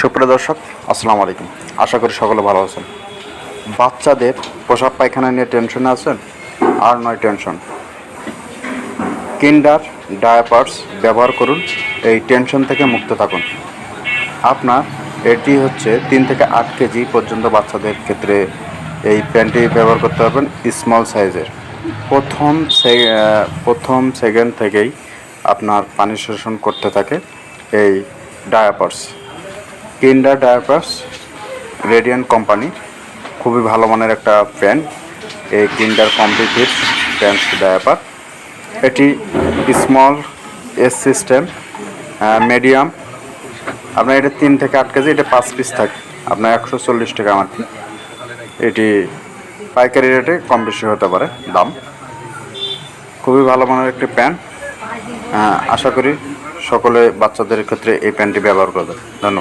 সুপ্রিয় দর্শক, আসসালামু আলাইকুম। আশা করি সকলে ভালো আছেন। বাচ্চাদের পোশাক পায়খানা নিয়ে টেনশনে আছেন আর নয় টেনশন। কিন্ডার ডায়াপার্স ব্যবহার করুন, এই টেনশন থেকে মুক্ত থাকুন। আপনার এটি হচ্ছে তিন থেকে আট কেজি পর্যন্ত বাচ্চাদের ক্ষেত্রে এই প্যান্টটি ব্যবহার করতে পারবেন স্মল সাইজের প্রথম প্রথম সেকেন্ড থেকেই আপনার পানি শোষণ করতে থাকে এই ডায়াপার্স। কিন্ডার ডায়াপার্স রেডিয়ান কোম্পানি খুবই ভালো মানের একটা প্যান্ট। এই কিন্ডার কমপ্লিট প্যান্ট ডায়াপার এটি স্মল এস সিস্টেম মিডিয়াম আপনার এটা তিন থেকে আট কেজি, এটা পাঁচ পিস থাকে। আপনার একশো চল্লিশ টাকা আমার এটি পাইকারি রেটে কম বেশি হতে পারে, দাম। খুবই ভালো মানের একটি প্যান্ট। আশা করি সকলে বাচ্চাদের ক্ষেত্রে এই প্যান্টটি ব্যবহার করবে। ধন্যবাদ।